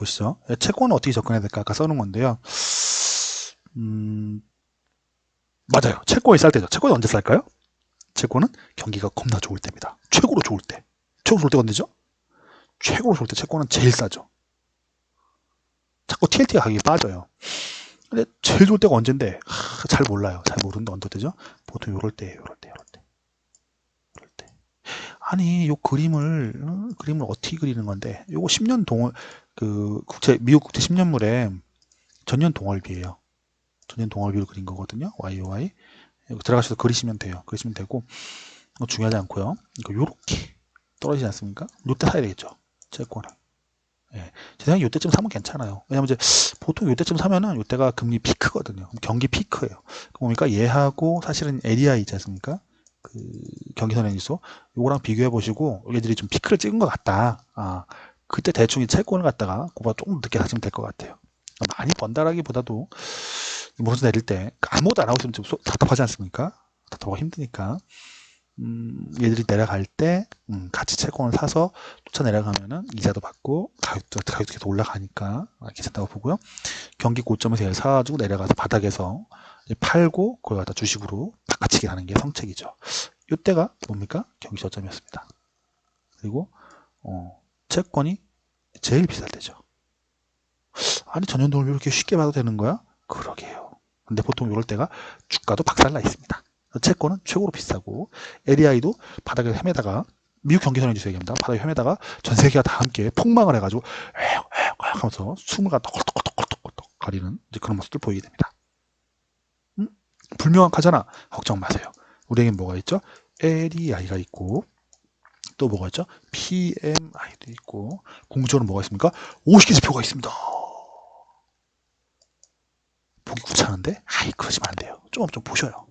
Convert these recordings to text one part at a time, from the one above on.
보시죠. 예, 채권은 어떻게 접근해야 될까? 아까 써놓은 건데요. 음, 맞아요. 채권이 쌀 때죠. 채권이 언제 쌀까요? 채권은 경기가 겁나 좋을 때입니다. 최고로 좋을 때. 최고로 좋을 때가 언제죠? 최고로 좋을 때 채권은 제일 싸죠. 자꾸 TLT가 가격이 빠져요. 근데 제일 좋을 때가 언젠데 하, 잘 몰라요. 잘 모르는데 언제 때죠? 보통 요럴 때, 요럴 때, 요럴 때. 아니 요 그림을 어? 그림을 어떻게 그리는 건데? 요거 10년 동월 그 국제 미국 국제 10년물에 전년 동월비예요. 전년 동월비를 그린 거거든요. YOY. 들어가셔서 그리시면 돼요. 그리시면 되고 중요하지 않고요. 이거 요렇게 떨어지지 않습니까? 요때 사야 되겠죠. 채권을. 예. 제 생각에 요때쯤 사면 괜찮아요. 왜냐면 이제 보통 요때쯤 사면은 요때가 금리 피크거든요. 경기 피크예요. 그러니까 얘하고 사실은 LEI 있지 않습니까? 그 경기선행지수 요거랑 비교해 보시고 얘들이 좀 피크를 찍은 것 같다. 아 그때 대충 이 채권을 갖다가 그보다 조금 늦게 사시면 될 것 같아요. 많이 번다라기보다도 무슨 내릴 때 아무것도 안 하고 있으면 좀 소- 답답하지 않습니까? 답답하고 힘드니까 음, 얘들이 내려갈 때 음, 같이 채권을 사서 쫓아 내려가면은 이자도 받고 가격도 가격도 계속 올라가니까 아, 괜찮다고 보고요. 경기 고점에서 사가지고 내려가서 바닥에서 팔고 그걸 갖다 주식으로 바꿔치기 하는 게 성책이죠. 이때가 뭡니까? 경기 저점이었습니다. 그리고 어, 채권이 제일 비쌀 때죠. 아니 전년도를 이렇게 쉽게 봐도 되는 거야? 그러게요. 근데 보통 이럴 때가 주가도 박살나 있습니다. 채권은 최고로 비싸고 LEI도 바닥에 헤매다가 미국 경기선행 지수 얘기합니다. 바닥에 헤매다가 전 세계가 다 함께 폭망을 해가지고 에휴 에휴 하면서 숨을 갖다 헐떡헐떡헐떡헐떡 가리는 그런 모습들 보이게 됩니다. 음? 불명확하잖아. 걱정 마세요. 우리에겐 뭐가 있죠? LEI가 있고 또 뭐가 있죠? PMI도 있고 공적으로 뭐가 있습니까? 50개 지표가 있습니다. 보기 귀찮은데? 아이 그러시면 안 돼요. 좀좀 보셔요.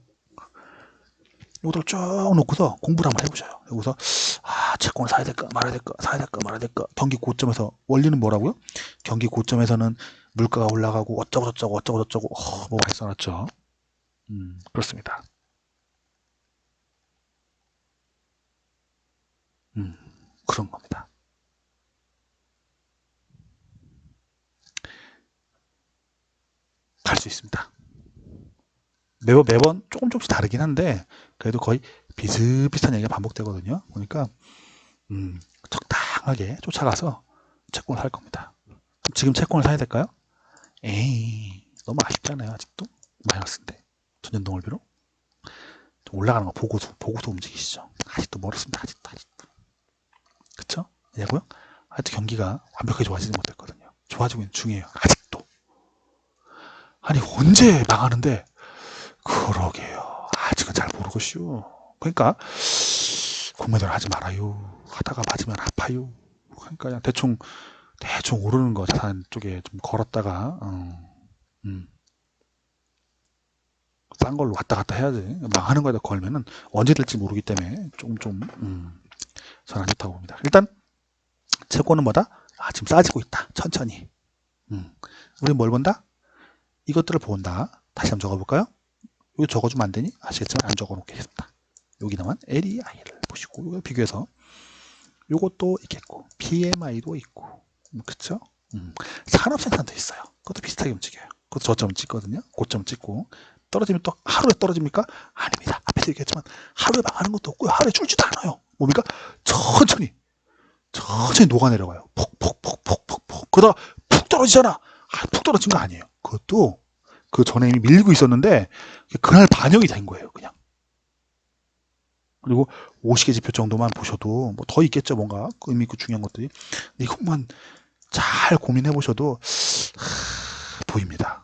이것들 쭉 놓고서 공부를 한번 해보셔요. 여기서 아 채권을 사야 될까 말아야 될까 사야 될까 말아야 될까 경기 고점에서 원리는 뭐라고요? 경기 고점에서는 물가가 올라가고 어쩌고 저쩌고 어쩌고 저쩌고 어, 뭐 많이 써놨죠. 음 그렇습니다. 음 그런 겁니다. 갈 수 있습니다. 매번 매번 조금 조금씩 다르긴 한데 그래도 거의 비슷비슷한 얘기가 반복되거든요. 보니까 음, 적당하게 쫓아가서 채권을 살 겁니다. 지금 채권을 사야 될까요? 에이 너무 아쉽잖아요 아직도 마이너스인데 전년동월비로 좀 올라가는 거 보고서 보고서 움직이시죠. 아직도 멀었습니다. 아직도 아직도 그쵸? 왜냐고요? 아직도 경기가 완벽하게 좋아지지 못했거든요. 좋아지고 있는 중이에요. 아직도 아니 언제 망하는데 그러게요. 아직은 잘 모르겠슈. 그러니까 공매도를 하지 말아요. 하다가 맞으면 아파요. 그러니까 그냥 대충 대충 오르는 거 자산 쪽에 좀 걸었다가 어, 음, 싼 걸로 왔다 갔다 해야지. 망하는 거에다 걸면은 언제 될지 모르기 때문에 조금 좀 음, 저는 안 좋다고 봅니다. 일단 채권은 뭐다? 아 지금 싸지고 있다. 천천히. 음, 우리 뭘 본다? 이것들을 본다. 다시 한번 적어볼까요? 여기 적어주면 안 되니? 아시겠지만 안 적어 놓겠습니다. 여기다만 LEI를 보시고 이거 비교해서 요것도 있겠고 PMI도 있고 음, 그쵸? 음, 산업 생산도 있어요. 그것도 비슷하게 움직여요. 그것도 저점 찍거든요. 고점 찍고 떨어지면 또 하루에 떨어집니까? 아닙니다. 앞에서 얘기했지만 하루에 망하는 것도 없고요. 하루에 줄지도 않아요. 뭡니까? 천천히 천천히 녹아내려가요. 폭폭폭폭폭폭 그러다 푹 떨어지잖아. 아, 푹 떨어진 거 아니에요. 그것도 그 전에 이미 밀리고 있었는데 그날 반영이 된 거예요, 그냥. 그리고 50개 지표 정도만 보셔도 뭐 더 있겠죠, 뭔가 의미 있고 중요한 것들이. 이것만 잘 고민해 보셔도 하, 보입니다.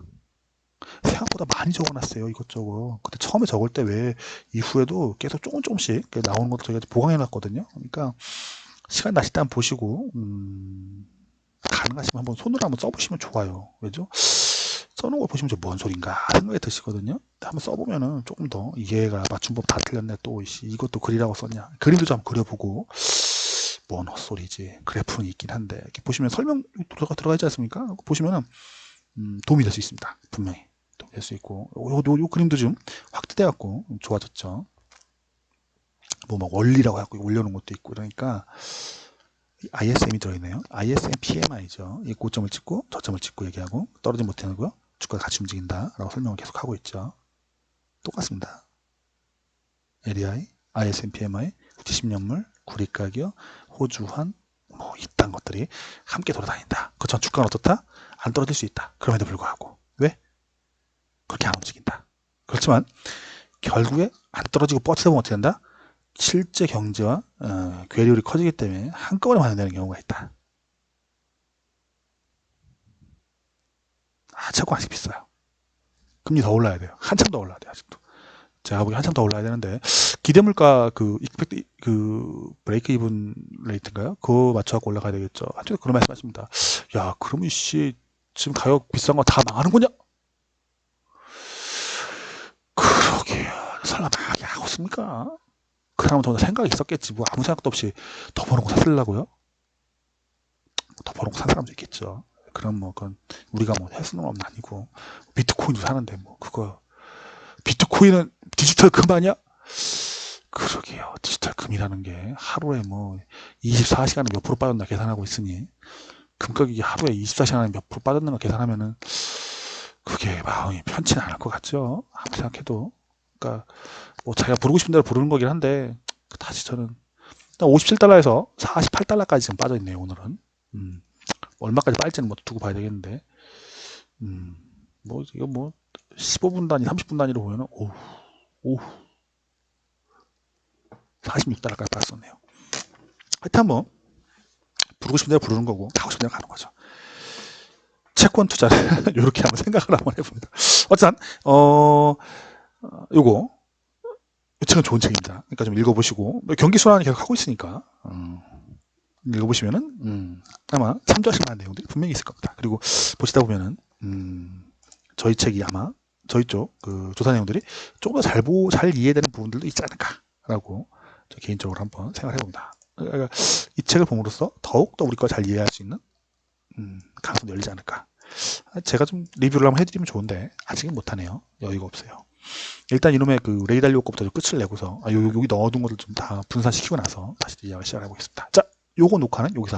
생각보다 많이 적어놨어요, 이것저것. 근데 처음에 적을 때 왜 이후에도 계속 조금 조금씩 나오는 것도 저희가 보강해 놨거든요. 그러니까 시간 나실 때 한번 보시고 음, 가능하시면 한번 손으로 한번 써보시면 좋아요. 왜죠? 써놓은 걸 보시면 저뭔 소린가 생각이 드시거든요. 한번 써보면은 조금 더 이해가 맞춤법 다 틀렸네 또 이것도 글이라고 썼냐 그림도 좀 그려보고 뭔 헛소리지 그래프는 있긴 한데 이렇게 보시면 설명 들어가 들어가 있지 않습니까? 보시면은 음, 도움이 될 수 있습니다. 분명히 될 수 있고 요, 요, 요 그림도 좀 확대돼 갖고 좋아졌죠. 뭐 막 원리라고 해갖고 올려놓은 것도 있고 그러니까 ISM이 들어있네요. ISM PMI죠. 이 고점을 찍고 저점을 찍고 얘기하고 떨어지 못하고요. 주가가 같이 움직인다 라고 설명을 계속 하고 있죠. 똑같습니다. LEI, ISM PMI, 국제 10년물, 구리 가격, 호주환, 뭐 이딴 것들이 함께 돌아다닌다. 그렇지만 주가는 어떻다? 안 떨어질 수 있다. 그럼에도 불구하고 왜? 그렇게 안 움직인다. 그렇지만 결국에 안 떨어지고 뻗치다 보면 어떻게 된다? 실제 경제와 어, 괴리율이 커지기 때문에 한꺼번에 반영되는 경우가 있다. 아, 채권 아직 비싸요. 금리 더 올라야 돼요. 한참 더 올라야 돼요, 아직도. 제가 보기 한참 더 올라야 되는데 기대물가 그 이펙트 그 브레이크 이븐 레이트인가요? 그거 맞춰갖고 올라가야 되겠죠. 한쪽에 그런 말씀 하십니다. 야, 그러면 씨 지금 가격 비싼 거 다 망하는 거냐? 망하게 하고 있습니까? 그 사람은 더 생각이 있었겠지. 뭐 아무 생각도 없이 더 버는 거 사들라고요? 더 버는 거 산 사람도 있겠죠. 그럼 뭐 그건 우리가 뭐 할 수는 없는 아니고 비트코인도 사는데 뭐 그거 비트코인은 디지털 금 아니야? 그러게요. 디지털 금이라는 게 하루에 뭐 24시간에 몇 프로 빠졌나 계산하고 있으니 금가격이 하루에 24시간에 몇 프로 빠졌는 거 계산하면은 그게 마음이 편치는 않을 것 같죠. 아무리 생각해도. 그러니까 뭐 자기가 부르고 싶은 대로 부르는 거긴 한데 다시 저는 57달러에서 48달러까지 지금 빠져 있네요. 오늘은. 음, 얼마까지 빠질지는 뭐 두고 봐야 되겠는데. 음, 뭐 이거 뭐 15분 단위, 30분 단위로 보면은 오우, 오우. 46달러까지 빠졌었네요. 하여튼 뭐 부르고 싶은 대로 부르는 거고 하고 싶은 대로 가는 거죠. 채권 투자를 이렇게 한번 생각을 한번 해봅니다. 어쨌든 어 어, 요거 이 책은 좋은 책입니다. 그러니까 좀 읽어보시고 뭐 경기 순환이 계속 하고 있으니까 음, 읽어보시면은 음, 아마 참조하실 만한 내용들이 분명히 있을 겁니다. 그리고 보시다 보면은 음, 저희 책이 아마 저희 쪽 그 조사 내용들이 조금 더잘 이해되는 부분들도 있지 않을까라고 저 개인적으로 한번 생각해 봅니다. 그러니까 이 책을 봄으로써 더욱 더 우리 거잘 이해할 수 있는 음, 가능성도 열리지 않을까. 제가 좀 리뷰를 한번 해드리면 좋은데 아직은 못하네요. 여유가 없어요. 일단 이놈의 그 레이달리오 거부터 좀 끝을 내고서 아, 요, 여기 넣어둔 것들 좀 다 분산시키고 나서 다시 이야기 시작해 보겠습니다. 자, 요거 녹화는 여기서